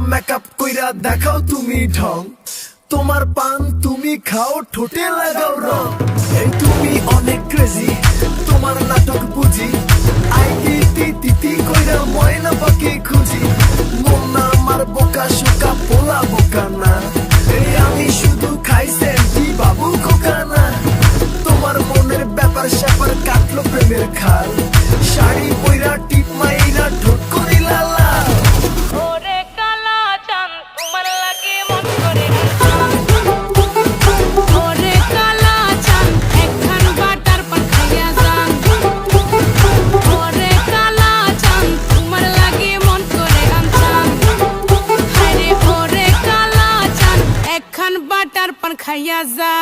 Makeup কইরা দেখাও তুমি ঢং। তোমার পান তুমি খাও, ঠোঁটে লাগাও রং। এই তুমি অনেক ক্রেজি তোমার নাটক বুঝি। আইটি তি তিতি কইরা ময়না পাখি খুঁজি। মন আমার বোকা, শোকা, পোলা বোকা না। এই আমি শুধু খাই সেন্টি বাবু খোকা না। তোমার মনের ব্যাপার স্যাপার কাটলো প্রেমের খাল। শাড়ি পইরা টিপ মাইরা ঠোঁট পান খাইয়া যা